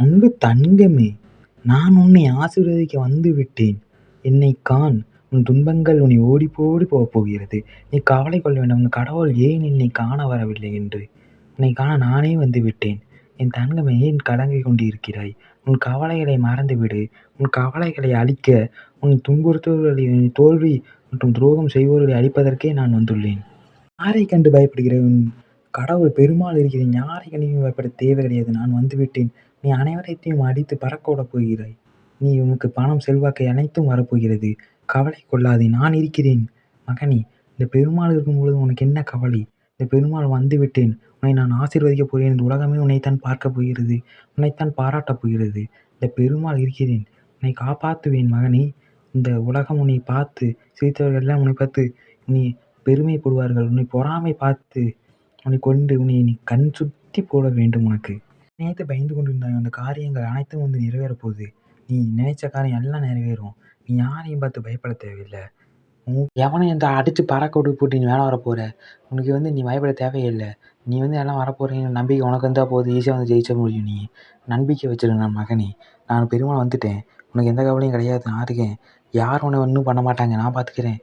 அன்பு தங்கமே நான் உன்னை ஆசீர்வதிக்க வந்துவிட்டேன் என்னை காண் உன் துன்பங்கள் உன்னை ஓடி போடி போகப் போகிறது. நீ கவலை கொள்ள வேண்டாம் உன் கடவுள் ஏன் என்னை காண வரவில்லை என்று. உன்னை காண நானே வந்துவிட்டேன் என் தங்கமே ஏன் கலங்கிக் கொண்டிருக்கிறாய்? உன் கவலைகளை மறந்துவிடு. உன் கவலைகளை அழிக்க உன் துன்புறுத்துபவர்களை உன் தோல்வி மற்றும் துரோகம் செய்வோர்களை அழிப்பதற்கே நான் வந்துள்ளேன். யாரைக் கண்டு பயப்படுகிறேன் உன் கடவுள் பெருமாள் இருக்கிறேன் யாரை கண்டு பயப்பட தேவை கிடையாது. நான் வந்துவிட்டேன். நீ அனைவரையும் அடித்து பறக்க விட போகிறாய். நீ உனக்கு பணம் செல்வாக்கை அனைத்தும் வரப்போகிறது. கவலை கொள்ளாதே நான் இருக்கிறேன். மகனே இந்த பெருமாள் இருக்கும்பொழுது உனக்கு என்ன கவலை? இந்த பெருமாள் வந்துவிட்டேன். உன்னை நான் ஆசீர்வதிக்கப் போகிறேன் இந்த உலகமே உன்னைத்தான் பார்க்கப் போகிறது. உன்னைத்தான் பாராட்டப் போகிறது. இந்த பெருமாள் இருக்கிறேன். உன்னை காப்பாற்றுவேன் மகனே. இந்த உலகம் உன்னை பார்த்து சிரித்தவர்கள் எல்லாம் உன்னை பார்த்து நீ பெருமைப்படுவார்கள். உன்னை பொறாமை பார்த்து உன்னை கொண்டு உன்னை நீ கண் சுற்றி போட வேண்டும் உனக்கு. நினைத்து பயந்து கொண்டிருந்தாய். அந்த காரியங்கள் அனைத்தும் வந்து நிறைவேறப் போகுது நீ நினைச்ச காரியம் எல்லாம் நிறைவேறும். நீ யாரையும் பார்த்து பயப்பட தேவையில்லை. உன் எவனையும் அடித்து பறக்க விட்டு போட்டு நீ வேலை வரப்போகிற உனக்கு வந்து நீ பயப்பட தேவையில்லை. நீ வந்து எல்லாம் வரப்போகிறீங்க நம்பிக்கை உனக்கு இருந்தால் போதும். ஈஸியாக வந்து ஜெயிச்ச முடியும் நீ. நம்பிக்கை வச்சிரு நான் மகனே. நான் பெருமாள் வந்துட்டேன். உனக்கு எந்த கவலையும் கிடையாது. நான் இருக்கேன். யாரும் உன்னை ஒன்றும் பண்ண மாட்டாங்க. நான் பார்த்துக்கிறேன்